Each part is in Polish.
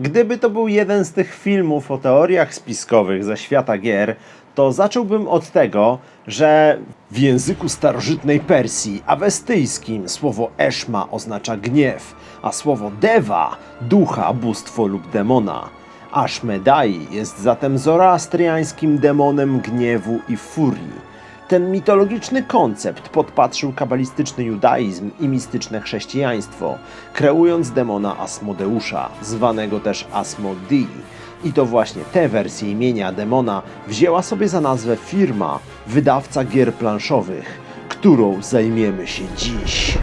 Gdyby to był jeden z tych filmów o teoriach spiskowych ze świata gier, to zacząłbym od tego, że w języku starożytnej Persji awestyjskim słowo eszma oznacza gniew, a słowo deva ducha, bóstwo lub demona. Ashmedai jest zatem zoroastriańskim demonem gniewu i furii. Ten mitologiczny koncept podpatrzył kabalistyczny judaizm i mistyczne chrześcijaństwo, kreując demona Asmodeusza, zwanego też Asmodii. I to właśnie tę wersję imienia demona wzięła sobie za nazwę firma, wydawca gier planszowych, którą zajmiemy się dziś.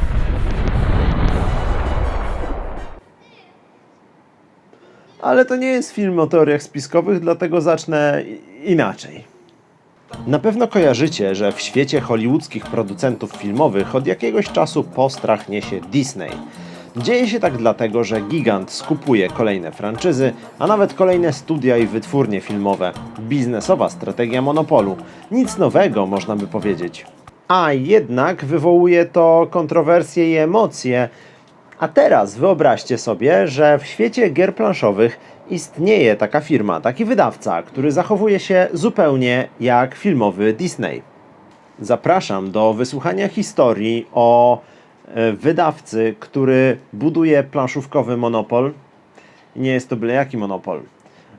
Ale to nie jest film o teoriach spiskowych, dlatego zacznę inaczej. Na pewno kojarzycie, że w świecie hollywoodzkich producentów filmowych od jakiegoś czasu postrach niesie Disney. Dzieje się tak dlatego, że gigant skupuje kolejne franczyzy, a nawet kolejne studia i wytwórnie filmowe. Biznesowa strategia monopolu. Nic nowego, można by powiedzieć. A jednak wywołuje to kontrowersje i emocje, a teraz wyobraźcie sobie, że w świecie gier planszowych istnieje taka firma, taki wydawca, który zachowuje się zupełnie jak filmowy Disney. Zapraszam do wysłuchania historii o e, wydawcy, który buduje planszówkowy monopol. Nie jest to byle jaki monopol.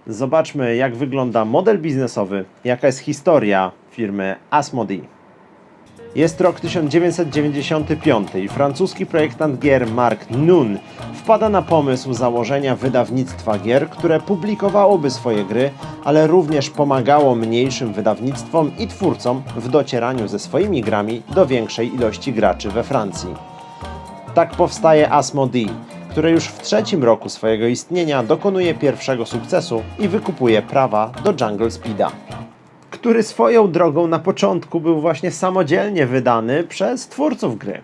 Zobaczmy, jak wygląda model biznesowy, jaka jest historia firmy Asmodee. Jest rok 1995 i francuski projektant gier Mark Nun wpada na pomysł założenia wydawnictwa gier, które publikowałoby swoje gry, ale również pomagało mniejszym wydawnictwom i twórcom w docieraniu ze swoimi grami do większej ilości graczy we Francji. Tak powstaje Asmodee, które już w trzecim roku swojego istnienia dokonuje pierwszego sukcesu i wykupuje prawa do Jungle Speeda który swoją drogą na początku był właśnie samodzielnie wydany przez twórców gry.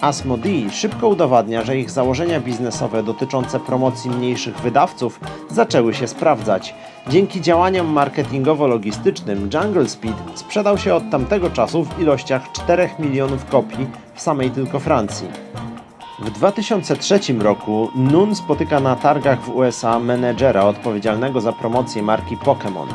Asmodee szybko udowadnia, że ich założenia biznesowe dotyczące promocji mniejszych wydawców zaczęły się sprawdzać. Dzięki działaniom marketingowo-logistycznym Jungle Speed sprzedał się od tamtego czasu w ilościach 4 milionów kopii w samej tylko Francji. W 2003 roku Nun spotyka na targach w USA menedżera odpowiedzialnego za promocję marki Pokémon.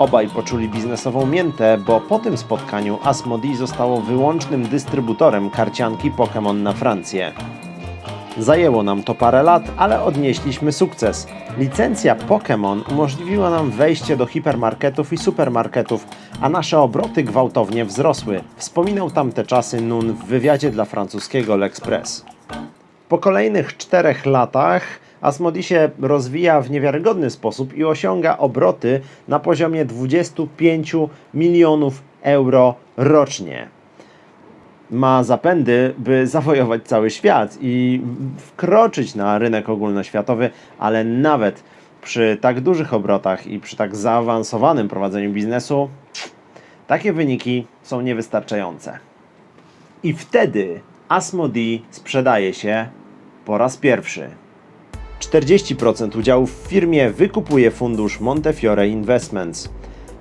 Obaj poczuli biznesową miętę, bo po tym spotkaniu Asmodee zostało wyłącznym dystrybutorem karcianki Pokémon na Francję. Zajęło nam to parę lat, ale odnieśliśmy sukces. Licencja Pokémon umożliwiła nam wejście do hipermarketów i supermarketów, a nasze obroty gwałtownie wzrosły. Wspominał tamte czasy Nun w wywiadzie dla francuskiego L'Express. Po kolejnych czterech latach Asmodee się rozwija w niewiarygodny sposób i osiąga obroty na poziomie 25 milionów euro rocznie. Ma zapędy, by zawojować cały świat i wkroczyć na rynek ogólnoświatowy, ale nawet przy tak dużych obrotach i przy tak zaawansowanym prowadzeniu biznesu, takie wyniki są niewystarczające. I wtedy Asmodee sprzedaje się po raz pierwszy. 40% udziałów w firmie wykupuje fundusz Montefiore Investments.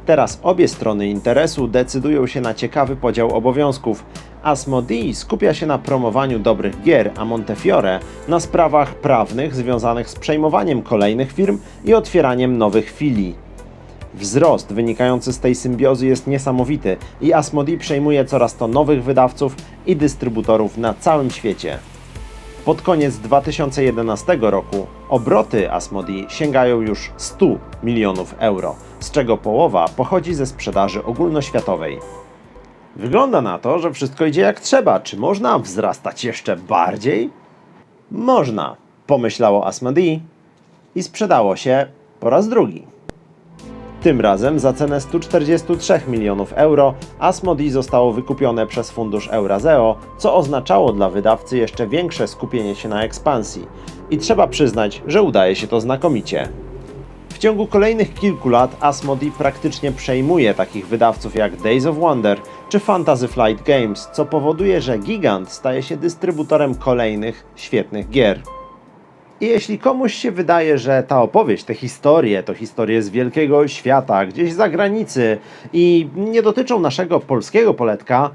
Teraz obie strony interesu decydują się na ciekawy podział obowiązków. Asmodee skupia się na promowaniu dobrych gier, a Montefiore na sprawach prawnych związanych z przejmowaniem kolejnych firm i otwieraniem nowych filii. Wzrost wynikający z tej symbiozy jest niesamowity i Asmodee przejmuje coraz to nowych wydawców i dystrybutorów na całym świecie. Pod koniec 2011 roku obroty Asmodee sięgają już 100 milionów euro, z czego połowa pochodzi ze sprzedaży ogólnoświatowej. Wygląda na to, że wszystko idzie jak trzeba. Czy można wzrastać jeszcze bardziej? Można, pomyślało Asmodee i sprzedało się po raz drugi. Tym razem za cenę 143 milionów euro Asmodee zostało wykupione przez fundusz Eurazeo, co oznaczało dla wydawcy jeszcze większe skupienie się na ekspansji. I trzeba przyznać, że udaje się to znakomicie. W ciągu kolejnych kilku lat Asmodee praktycznie przejmuje takich wydawców jak Days of Wonder czy Fantasy Flight Games, co powoduje, że gigant staje się dystrybutorem kolejnych świetnych gier. I jeśli komuś się wydaje, że ta opowieść, te historie, to historie z wielkiego świata, gdzieś za granicy i nie dotyczą naszego polskiego poletka,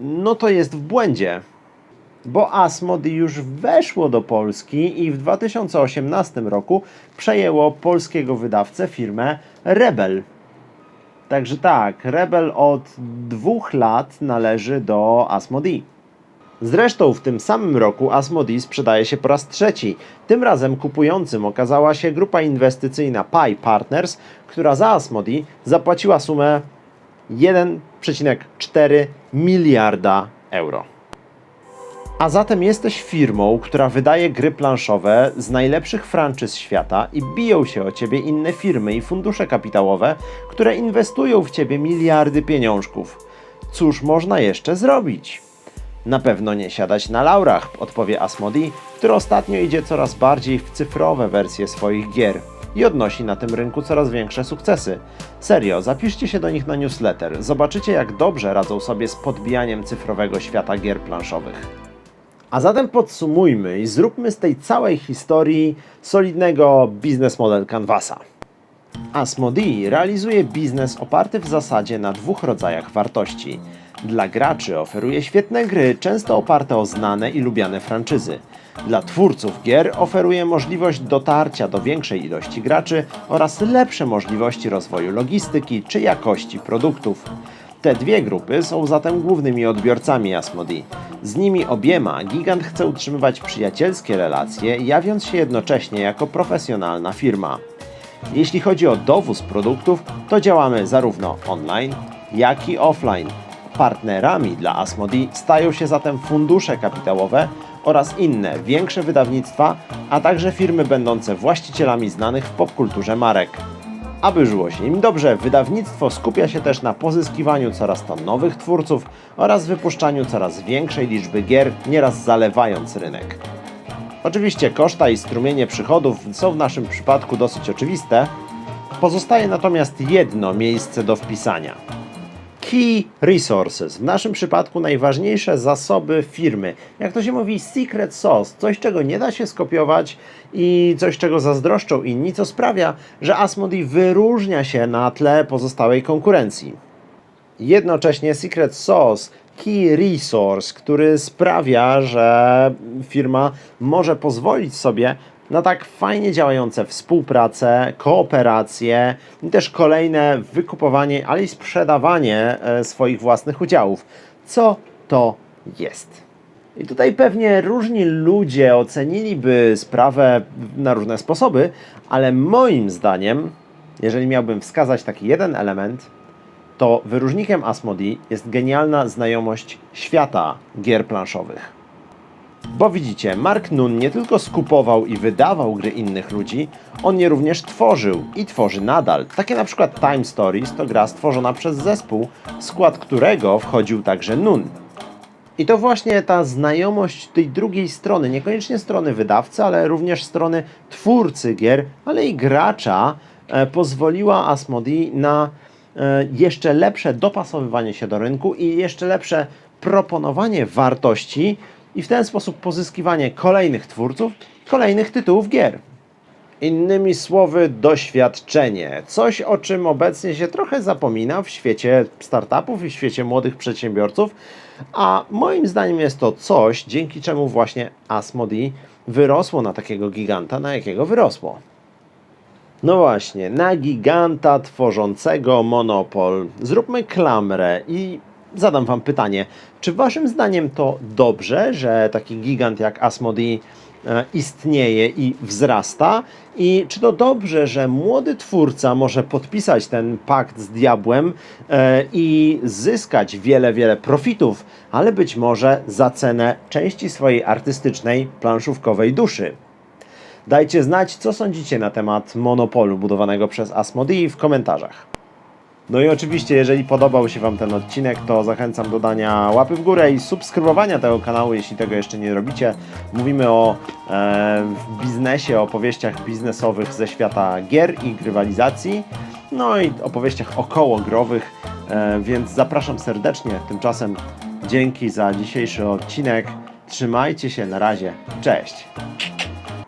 no to jest w błędzie. bo Asmodee już weszło do Polski i w 2018 roku przejęło polskiego wydawcę firmę Rebel. Także tak, Rebel od dwóch lat należy do Asmodee. Zresztą w tym samym roku Asmodee sprzedaje się po raz trzeci. Tym razem kupującym okazała się grupa inwestycyjna Pi Partners, która za Asmodee zapłaciła sumę 1,4 miliarda euro. A zatem jesteś firmą, która wydaje gry planszowe z najlepszych franczyz świata i biją się o ciebie inne firmy i fundusze kapitałowe, które inwestują w ciebie miliardy pieniążków. Cóż można jeszcze zrobić? Na pewno nie siadać na laurach, odpowie Asmodee, który ostatnio idzie coraz bardziej w cyfrowe wersje swoich gier i odnosi na tym rynku coraz większe sukcesy. Serio, zapiszcie się do nich na newsletter. Zobaczycie, jak dobrze radzą sobie z podbijaniem cyfrowego świata gier planszowych. A zatem podsumujmy i zróbmy z tej całej historii solidnego biznes model Canvasa. Asmodee realizuje biznes oparty w zasadzie na dwóch rodzajach wartości. Dla graczy oferuje świetne gry, często oparte o znane i lubiane franczyzy. Dla twórców gier oferuje możliwość dotarcia do większej ilości graczy oraz lepsze możliwości rozwoju logistyki czy jakości produktów. Te dwie grupy są zatem głównymi odbiorcami Asmodee. Z nimi obiema gigant chce utrzymywać przyjacielskie relacje, jawiąc się jednocześnie jako profesjonalna firma. Jeśli chodzi o dowóz produktów, to działamy zarówno online, jak i offline. Partnerami dla Asmodee stają się zatem fundusze kapitałowe oraz inne większe wydawnictwa, a także firmy będące właścicielami znanych w popkulturze marek. Aby żyło się im dobrze, wydawnictwo skupia się też na pozyskiwaniu coraz to nowych twórców oraz wypuszczaniu coraz większej liczby gier, nieraz zalewając rynek. Oczywiście koszta i strumienie przychodów są w naszym przypadku dosyć oczywiste. Pozostaje natomiast jedno miejsce do wpisania. Key Resources. W naszym przypadku najważniejsze zasoby firmy. Jak to się mówi, secret sauce. Coś, czego nie da się skopiować i coś, czego zazdroszczą inni, co sprawia, że Asmodee wyróżnia się na tle pozostałej konkurencji. Jednocześnie Secret Sauce Key Resource, który sprawia, że firma może pozwolić sobie na tak fajnie działające współpracę, kooperacje i też kolejne wykupowanie, ale i sprzedawanie e, swoich własnych udziałów. Co to jest? I tutaj pewnie różni ludzie oceniliby sprawę na różne sposoby, ale moim zdaniem, jeżeli miałbym wskazać taki jeden element, to wyróżnikiem Asmodee jest genialna znajomość świata gier planszowych. Bo widzicie, Mark Nun nie tylko skupował i wydawał gry innych ludzi, on je również tworzył i tworzy nadal. Takie na przykład Time Stories to gra stworzona przez zespół, w skład którego wchodził także Nun. I to właśnie ta znajomość tej drugiej strony, niekoniecznie strony wydawcy, ale również strony twórcy gier, ale i gracza, e, pozwoliła Asmodee na e, jeszcze lepsze dopasowywanie się do rynku i jeszcze lepsze proponowanie wartości i w ten sposób pozyskiwanie kolejnych twórców, kolejnych tytułów gier. Innymi słowy, doświadczenie. Coś, o czym obecnie się trochę zapomina w świecie startupów i w świecie młodych przedsiębiorców, a moim zdaniem jest to coś, dzięki czemu właśnie Asmodee wyrosło na takiego giganta, na jakiego wyrosło. No właśnie, na giganta tworzącego monopol. Zróbmy klamrę i zadam Wam pytanie, czy Waszym zdaniem to dobrze, że taki gigant jak Asmodee e, istnieje i wzrasta? I czy to dobrze, że młody twórca może podpisać ten pakt z diabłem e, i zyskać wiele, wiele profitów, ale być może za cenę części swojej artystycznej, planszówkowej duszy? Dajcie znać, co sądzicie na temat monopolu budowanego przez Asmodee w komentarzach. No i oczywiście, jeżeli podobał się Wam ten odcinek, to zachęcam do dania łapy w górę i subskrybowania tego kanału, jeśli tego jeszcze nie robicie. Mówimy o e, biznesie, o opowieściach biznesowych ze świata gier i grywalizacji, no i opowieściach okołogrowych, e, więc zapraszam serdecznie. Tymczasem dzięki za dzisiejszy odcinek. Trzymajcie się, na razie. Cześć!